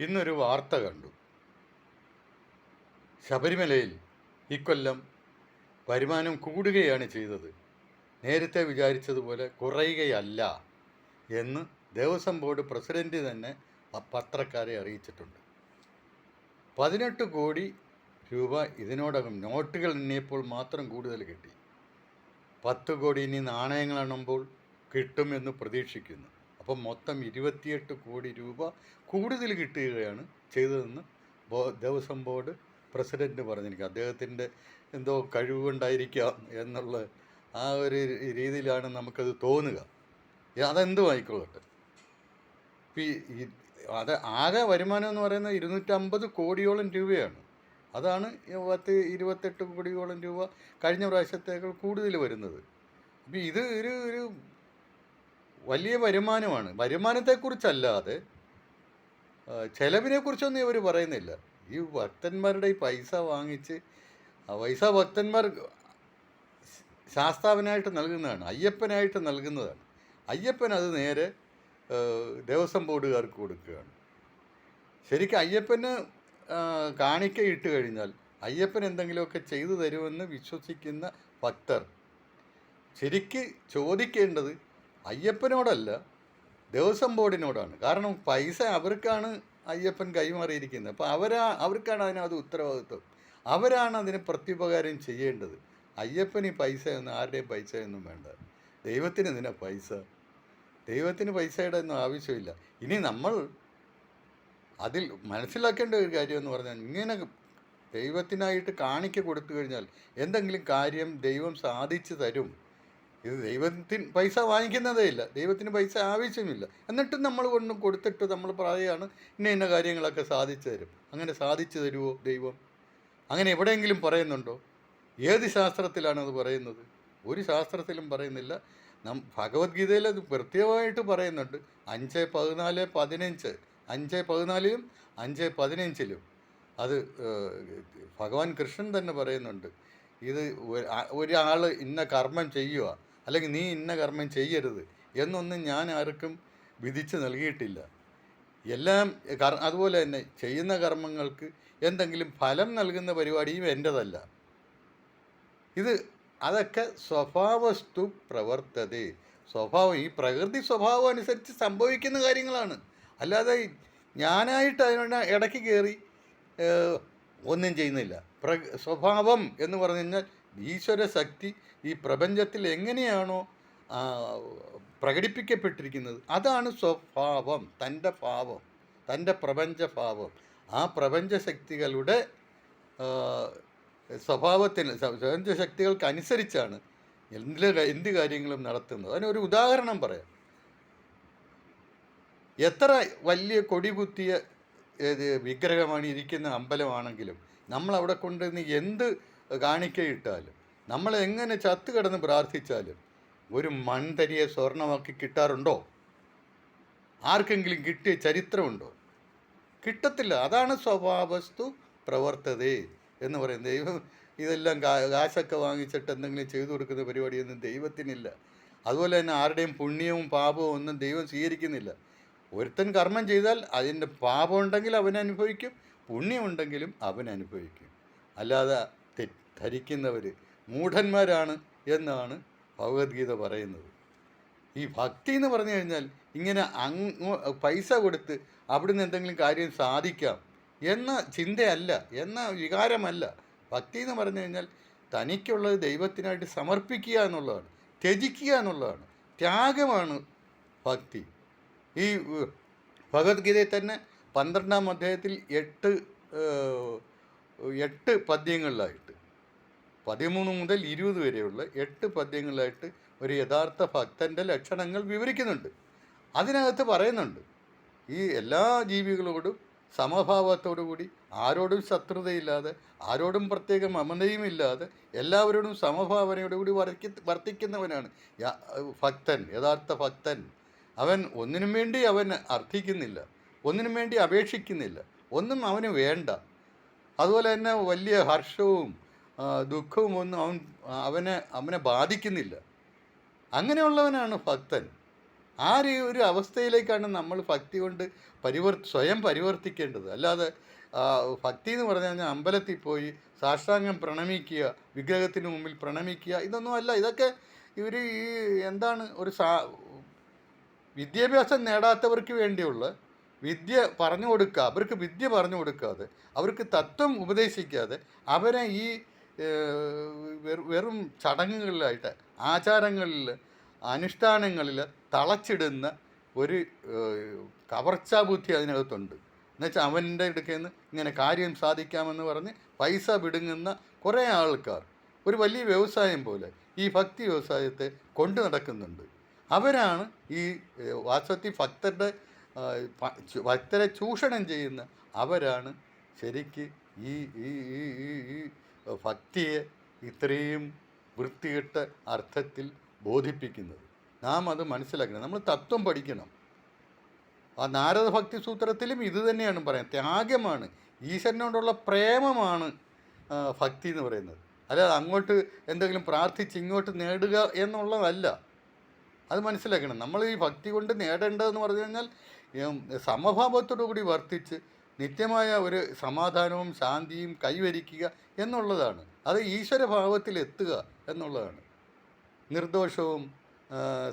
ഇന്നൊരു വാർത്ത കണ്ടു. ശബരിമലയിൽ ഇക്കൊല്ലം വരുമാനം കൂടുകയാണ് ചെയ്തത്. നേരത്തെ വിചാരിച്ചതുപോലെ കുറയുകയല്ല എന്ന് ദേവസ്വം ബോർഡ് പ്രസിഡന്റ് തന്നെ പത്രക്കാരെ അറിയിച്ചിട്ടുണ്ട്. പതിനെട്ട് കോടി രൂപ ഇതിനോടകം നോട്ടുകൾ എണ്ണിയപ്പോൾ മാത്രം കൂടുതൽ കിട്ടി. പത്ത് കോടി ഇനി നാണയങ്ങൾ എണ്ണുമ്പോൾ കിട്ടുമെന്ന് പ്രതീക്ഷിക്കുന്നു. അപ്പം മൊത്തം ഇരുപത്തിയെട്ട് കോടി രൂപ കൂടുതൽ കിട്ടുകയാണ് ചെയ്തതെന്ന് ദേവസ്വം ബോർഡ് പ്രസിഡന്റ് പറഞ്ഞിരിക്കുക അദ്ദേഹത്തിന്റെ എന്തോ കഴിവുകൊണ്ടായിരിക്കാം എന്നുള്ള ആ ഒരു രീതിയിലാണ് നമുക്കത് തോന്നുക. അതെന്ത് വായിക്കൊള്ളട്ടെ? ഈ അത് ആകെ വരുമാനം എന്ന് പറയുന്നത് ഇരുന്നൂറ്റമ്പത് കോടിയോളം രൂപയാണ്. അതാണ് പത്ത് ഇരുപത്തെട്ട് കോടിയോളം രൂപ കഴിഞ്ഞ പ്രാവശ്യത്തേക്കാൾ കൂടുതൽ വരുന്നത്. അപ്പം ഇത് ഒരു ഒരു വലിയ വരുമാനമാണ്. വരുമാനത്തെക്കുറിച്ചല്ലാതെ ചെലവിനെ ചെലവിനെക്കുറിച്ചൊന്നും ഇവർ പറയുന്നില്ല. ഈ ഭക്തന്മാരുടെ ഈ പൈസ വാങ്ങിച്ച് ആ പൈസ ഭക്തന്മാർ ശാസ്താവിനായിട്ട് നൽകുന്നതാണ് അയ്യപ്പനായിട്ട് നൽകുന്നതാണ്. അയ്യപ്പൻ അത് നേരെ ദേവസ്വം ബോർഡുകാർക്ക് കൊടുക്കുകയാണ്. ശരിക്കും അയ്യപ്പന് കാണിക്കയിട്ട് കഴിഞ്ഞാൽ അയ്യപ്പൻ എന്തെങ്കിലുമൊക്കെ ചെയ്തു തരുമെന്ന് വിശ്വസിക്കുന്ന ഭക്തർ ശരിക്ക് ചോദിക്കേണ്ടത് അയ്യപ്പനോടല്ല ദേവസ്വം ബോർഡിനോടാണ്. കാരണം പൈസ അവർക്കാണ് അയ്യപ്പൻ കൈമാറിയിരിക്കുന്നത്. അപ്പോൾ അവരാ അവർക്കാണ് അതിനകത്ത് ഉത്തരവാദിത്വം. അവരാണ് അതിന് പ്രത്യുപകാരം ചെയ്യേണ്ടത്. അയ്യപ്പന് ഈ പൈസയൊന്നും ആരുടെയും പൈസയൊന്നും വേണ്ട. ദൈവത്തിന് ഇതിനാ പൈസ. ദൈവത്തിന് പൈസയുടെ ഒന്നും ആവശ്യമില്ല. ഇനി നമ്മൾ അതിൽ മനസ്സിലാക്കേണ്ട ഒരു കാര്യം എന്ന് പറഞ്ഞാൽ ഇങ്ങനെ ദൈവത്തിനായിട്ട് കാണിക്ക കൊടുത്തു കഴിഞ്ഞാൽ എന്തെങ്കിലും കാര്യം ദൈവം സാധിച്ചു തരും. ഇത് ദൈവത്തിന് പൈസ വാങ്ങിക്കുന്നതേ ഇല്ല. ദൈവത്തിന് പൈസ ആവശ്യമില്ല. എന്നിട്ടും നമ്മൾ കൊണ്ട് കൊടുത്തിട്ട് നമ്മൾ പറയുകയാണ് ഇന്ന ഇന്ന കാര്യങ്ങളൊക്കെ സാധിച്ചു തരും. അങ്ങനെ സാധിച്ചു തരുമോ ദൈവം? അങ്ങനെ എവിടെയെങ്കിലും പറയുന്നുണ്ടോ? ഏത് ശാസ്ത്രത്തിലാണ് അത് പറയുന്നത്? ഒരു ശാസ്ത്രത്തിലും പറയുന്നില്ല. നം ഭഗവത്ഗീതയിൽ അത് പ്രത്യേകമായിട്ട് പറയുന്നുണ്ട്. അഞ്ച് പതിനാല് പതിനഞ്ച്. അഞ്ച് പതിനാലിലും അഞ്ച് പതിനഞ്ചിലും. അത് ഭഗവാൻ കൃഷ്ണൻ തന്നെ പറയുന്നുണ്ട്. ഇത് ഒരാൾ ഇന്ന കർമ്മം ചെയ്യുക അല്ലെങ്കിൽ നീ ഇന്ന കർമ്മം ചെയ്യരുത് എന്നൊന്നും ഞാൻ ആർക്കും വിധിച്ച് നൽകിയിട്ടില്ല. എല്ലാം അതുപോലെ തന്നെ ചെയ്യുന്ന കർമ്മങ്ങൾക്ക് എന്തെങ്കിലും ഫലം നൽകുന്ന പരിപാടിയും എന്റെതല്ല. ഇത് അതൊക്കെ സ്വഭാവസ്തു പ്രവർത്തത. സ്വഭാവം ഈ പ്രകൃതി സ്വഭാവം അനുസരിച്ച് സംഭവിക്കുന്ന കാര്യങ്ങളാണ്. അല്ലാതെ ഞാനായിട്ട് അതിനോട് ഇടയ്ക്ക് കയറി ഒന്നും ചെയ്യുന്നില്ല. പ്ര സ്വഭാവം എന്ന് പറഞ്ഞു കഴിഞ്ഞാൽ ഈശ്വര ശക്തി ഈ പ്രപഞ്ചത്തിൽ എങ്ങനെയാണോ പ്രകടിപ്പിക്കപ്പെട്ടിരിക്കുന്നത്. അതാണ് സ്വഭാവം തന്റെ ഭാവം തന്റെ പ്രപഞ്ചഭാവം ആ പ്രപഞ്ച ശക്തികളുടെ ആ, സ്വഭാവത്തിന് പ്രപഞ്ചശക്തികൾക്ക് പ്രപഞ്ച ശക്തികൾക്ക് അനുസരിച്ചാണ് എന്ത് എന്ത് കാര്യങ്ങളും നടത്തുന്നത്. അതിനൊരു ഉദാഹരണം പറയാം. എത്ര വലിയ കൊടി കുത്തിയ വിഗ്രഹമാണ് ഇരിക്കുന്ന അമ്പലമാണെങ്കിലും നമ്മൾ അവിടെ കൊണ്ടുവന്ന് എന്ത് കാണിക്കയിട്ടാലും. നമ്മൾ എങ്ങനെ ചത്തു കിടന്ന് പ്രാർത്ഥിച്ചാലും ഒരു മൺതരിയെ സ്വർണമാക്കി കിട്ടാറുണ്ടോ? ആർക്കെങ്കിലും കിട്ടിയ ചരിത്രമുണ്ടോ? കിട്ടത്തില്ല. അതാണ് സ്വഭാവസ്തു പ്രവർത്തതേ എന്ന് പറയുന്നത്. ദൈവം ഇതെല്ലാം കാശൊക്കെ വാങ്ങിച്ചിട്ട് എന്തെങ്കിലും ചെയ്തു കൊടുക്കുന്ന പരിപാടിയൊന്നും ദൈവത്തിനില്ല. അതുപോലെ തന്നെ ആരുടെയും പുണ്യവും പാപവും ഒന്നും ദൈവം സ്വീകരിക്കുന്നില്ല. ഒരുത്തൻ കർമ്മം ചെയ്താൽ അതിന്റെ പാപമുണ്ടെങ്കിൽ അവൻ അനുഭവിക്കും പുണ്യമുണ്ടെങ്കിലും അവൻ അനുഭവിക്കും. അല്ലാതെ ധരിക്കുന്നവർ മൂഢന്മാരാണ് എന്നാണ് ഭഗവത്ഗീത പറയുന്നത്. ഈ ഭക്തി എന്ന് പറഞ്ഞു കഴിഞ്ഞാൽ ഇങ്ങനെ അങ്ങ് പൈസ കൊടുത്ത് അവിടുന്ന് എന്തെങ്കിലും കാര്യം സാധിക്കാം എന്ന ചിന്തയല്ല എന്ന വികാരമല്ല. ഭക്തി എന്ന് പറഞ്ഞു കഴിഞ്ഞാൽ തനിക്കുള്ളത് ദൈവത്തിനായിട്ട് സമർപ്പിക്കുക എന്നുള്ളതാണ് ത്യജിക്കുക എന്നുള്ളതാണ് ത്യാഗമാണ് ഭക്തി. ഈ ഭഗവത്ഗീതയിൽ തന്നെ പന്ത്രണ്ടാം അധ്യായത്തിൽ എട്ട് എട്ട് പദ്യങ്ങളിലായിട്ട് പതിമൂന്ന് മുതൽ ഇരുപത് വരെയുള്ള എട്ട് പദ്യങ്ങളായിട്ട് ഒരു യഥാർത്ഥ ഭക്തന്റെ ലക്ഷണങ്ങൾ വിവരിക്കുന്നുണ്ട്. അതിനകത്ത് പറയുന്നുണ്ട് ഈ എല്ലാ ജീവികളോടും സമഭാവത്തോടുകൂടി ആരോടും ശത്രുതയില്ലാതെ ആരോടും പ്രത്യേക മമതയുമില്ലാതെ എല്ലാവരോടും സമഭാവനയോടുകൂടി വർക്കി വർത്തിക്കുന്നവനാണ്. ഭക്തൻ യഥാർത്ഥ ഭക്തൻ. അവൻ ഒന്നിനും വേണ്ടി അവൻ അർത്ഥിക്കുന്നില്ല ഒന്നിനും വേണ്ടി അപേക്ഷിക്കുന്നില്ല ഒന്നും അവന് വേണ്ട. അതുപോലെ തന്നെ വലിയ ഹർഷവും ആ, ദുഃഖവും ഒന്നും അവൻ അവനെ അവനെ ബാധിക്കുന്നില്ല. അങ്ങനെയുള്ളവനാണ് ഭക്തൻ. ആ ഒരു അവസ്ഥയിലേക്കാണ് നമ്മൾ ഭക്തി കൊണ്ട് പരിവർ സ്വയം പരിവർത്തിക്കേണ്ടത്? അല്ലാതെ ഭക്തി എന്ന് പറഞ്ഞു കഴിഞ്ഞാൽ അമ്പലത്തിൽ പോയി സാഷ്ടാംഗം പ്രണമിക്കുക വിഗ്രഹത്തിന് മുമ്പിൽ പ്രണമിക്കുക ഇതൊന്നും അല്ല. ഇതൊക്കെ ഇവർ ഈ എന്താണ് ഒരു സാ വിദ്യാഭ്യാസം നേടാത്തവർക്ക് വേണ്ടിയുള്ള വിദ്യ പറഞ്ഞു കൊടുക്കുക അവർക്ക് വിദ്യ പറഞ്ഞു കൊടുക്കാതെ അവർക്ക് തത്വം ഉപദേശിക്കാതെ അവരെ ഈ വെറു- ചടങ്ങുകളിലായിട്ട് ആചാരങ്ങളിൽ അനുഷ്ഠാനങ്ങളിൽ തളച്ചിടുന്ന ഒരു കവർച്ചാ ബുദ്ധി അതിനകത്തുണ്ട്. എന്നുവെച്ചാൽ അവന്റെ അടുക്കൽ നിന്ന് ഇങ്ങനെ കാര്യം സാധിക്കാമെന്ന് പറഞ്ഞ് പൈസ പിടുങ്ങുന്ന കുറേ ആൾക്കാർ. ഒരു വലിയ വ്യവസായം പോലെ ഈ ഭക്തി വ്യവസായത്തെ കൊണ്ടു നടക്കുന്നുണ്ട്. അവരാണ് ഈ വാസ്തവത്തിൽ ഭക്തരുടെ ഭക്തരെ ചൂഷണം ചെയ്യുന്ന അവരാണ് ശരിക്ക് ഈ ഈ ഈ ഈ ഭക്തിയെ ഇത്രയും വൃത്തികെട്ട അർത്ഥത്തിൽ ബോധിപ്പിക്കുന്നത്. നാം അത് മനസ്സിലാക്കണം. നമ്മൾ തത്വം പഠിക്കണം. ആ നാരദ ഭക്തി സൂത്രത്തിലും ഇത് തന്നെയാണ് പറയുന്നത്. ത്യാഗമാണ്. ഈശ്വരനോടുള്ള പ്രേമമാണ് ഭക്തി എന്ന് പറയുന്നത്. അല്ലാതെ അങ്ങോട്ട് എന്തെങ്കിലും പ്രാർത്ഥിച്ച് ഇങ്ങോട്ട് നേടുക എന്നുള്ളതല്ല. അത് മനസ്സിലാക്കണം. നമ്മൾ ഈ ഭക്തി കൊണ്ട് നേടേണ്ടതെന്ന് പറഞ്ഞു കഴിഞ്ഞാൽ സമഭാവത്തോടു കൂടി വർത്തിച്ച് നിത്യമായ ഒരു സമാധാനവും ശാന്തിയും കൈവരിക്കുക എന്നുള്ളതാണ്. അത് ഈശ്വരഭാവത്തിൽ എത്തുക എന്നുള്ളതാണ്. നിർദോഷവും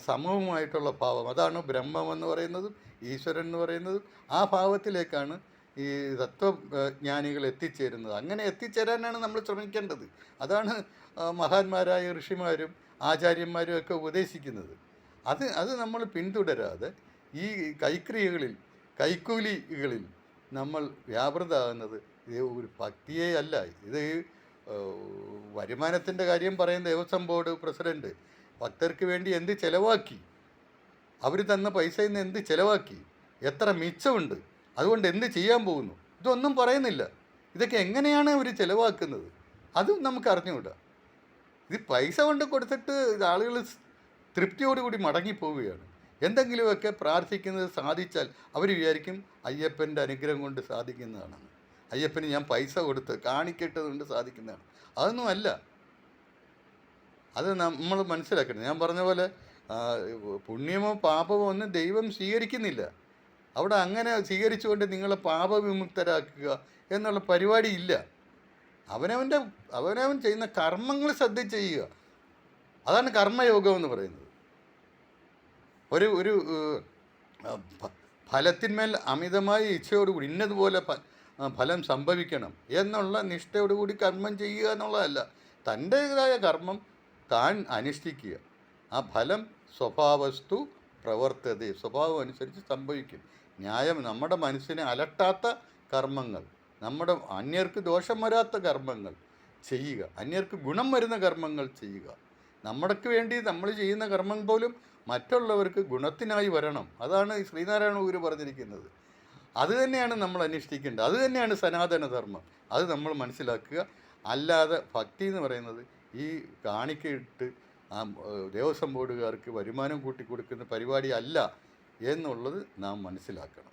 സമവുമായിട്ടുള്ള ഭാവം. അതാണ് ബ്രഹ്മം എന്ന് പറയുന്നതും ഈശ്വരൻ എന്ന് പറയുന്നതും. ആ ഭാവത്തിലേക്കാണ് ഈ തത്വജ്ഞാനികൾ എത്തിച്ചേരുന്നത്. അങ്ങനെ എത്തിച്ചേരാനാണ് നമ്മൾ ശ്രമിക്കേണ്ടത്. അതാണ് മഹാന്മാരായ ഋഷിമാരും ആചാര്യന്മാരും ഒക്കെ ഉപദേശിക്കുന്നത്. അത് അത് നമ്മൾ പിന്തുടരാതെ ഈ കൈക്രിയകളിൽ കൈക്കൂലികളിൽ നമ്മൾ വ്യാപൃതമാകുന്നത് ഇത് ഒരു ഭക്തിയേ അല്ല. ഇത് വരുമാനത്തിന്റെ കാര്യം പറയുന്ന ദേവസ്വം ബോർഡ് പ്രസിഡന്റ് ഭക്തർക്ക് വേണ്ടി എന്ത് ചിലവാക്കി? അവർ തന്ന പൈസയിൽ നിന്ന് എന്ത് ചിലവാക്കി? എത്ര മിച്ചമുണ്ട്? അതുകൊണ്ട് എന്ത് ചെയ്യാൻ പോകുന്നു? ഇതൊന്നും പറയുന്നില്ല. ഇതൊക്കെ എങ്ങനെയാണ് അവർ ചിലവാക്കുന്നത്? അതും നമുക്ക് അറിഞ്ഞുകൂടാ. ഇത് പൈസ കൊണ്ട് കൊടുത്തിട്ട് ആളുകൾ തൃപ്തിയോടുകൂടി മടങ്ങിപ്പോവുകയാണ്. എന്തെങ്കിലുമൊക്കെ പ്രാർത്ഥിക്കുന്നത് സാധിച്ചാൽ അവർ വിചാരിക്കും അയ്യപ്പന്റെ അനുഗ്രഹം കൊണ്ട് സാധിക്കുന്നതാണെന്ന് അയ്യപ്പന് ഞാൻ പൈസ കൊടുത്ത് കാണിക്കേണ്ടത് കൊണ്ട് സാധിക്കുന്നതാണ്. അതൊന്നും അല്ല. അത് നമ്മൾ മനസ്സിലാക്കണം. ഞാൻ പറഞ്ഞ പോലെ പുണ്യമോ പാപമോ ഒന്നും ദൈവം സ്വീകരിക്കുന്നില്ല. അവിടെ അങ്ങനെ സ്വീകരിച്ചുകൊണ്ട് നിങ്ങളെ പാപവിമുക്തരാക്കുക എന്നുള്ള പരിപാടി ഇല്ല. അവനവന്റെ അവനവൻ ചെയ്യുന്ന കർമ്മങ്ങൾ ശ്രദ്ധ ചെയ്യുക. അതാണ് കർമ്മയോഗം എന്ന് പറയുന്നത്. ഒരു ഒരു ഫലത്തിന്മേൽ അമിതമായ ഇച്ഛയോടുകൂടി ഇന്നതുപോലെ ഫലം സംഭവിക്കണം എന്നുള്ള നിഷ്ഠയോടുകൂടി കർമ്മം ചെയ്യുക എന്നുള്ളതല്ല. തന്റേതായ കർമ്മം താൻ അനുഷ്ഠിക്കുക. ആ ഫലം സ്വഭാവസ്തു പ്രവർത്തത സ്വഭാവം അനുസരിച്ച് സംഭവിക്കും. ന്യായം നമ്മുടെ മനസ്സിനെ അലട്ടാത്ത കർമ്മങ്ങൾ നമ്മുടെ അന്യർക്ക് ദോഷം വരാത്ത കർമ്മങ്ങൾ ചെയ്യുക. അന്യർക്ക് ഗുണം വരുന്ന കർമ്മങ്ങൾ ചെയ്യുക. നമ്മൾക്ക് വേണ്ടി നമ്മൾ ചെയ്യുന്ന കർമ്മം പോലും മറ്റുള്ളവർക്ക് ഗുണത്തിനായി വരണം. അതാണ് ശ്രീനാരായണ ഗുരു പറഞ്ഞിരിക്കുന്നത്. അത് തന്നെയാണ് നമ്മൾ അന്വേഷിക്കേണ്ടത് അത് തന്നെയാണ് സനാതനധർമ്മം അത് നമ്മൾ മനസ്സിലാക്കുക. അല്ലാതെ ഭക്തി എന്ന് പറയുന്നത് ഈ കാണിക്കയിട്ട് ആ ദേവസ്വം ബോർഡുകാർക്ക് വരുമാനം കൂട്ടി കൊടുക്കുന്ന പരിപാടി അല്ല എന്നുള്ളത് നാം മനസ്സിലാക്കണം.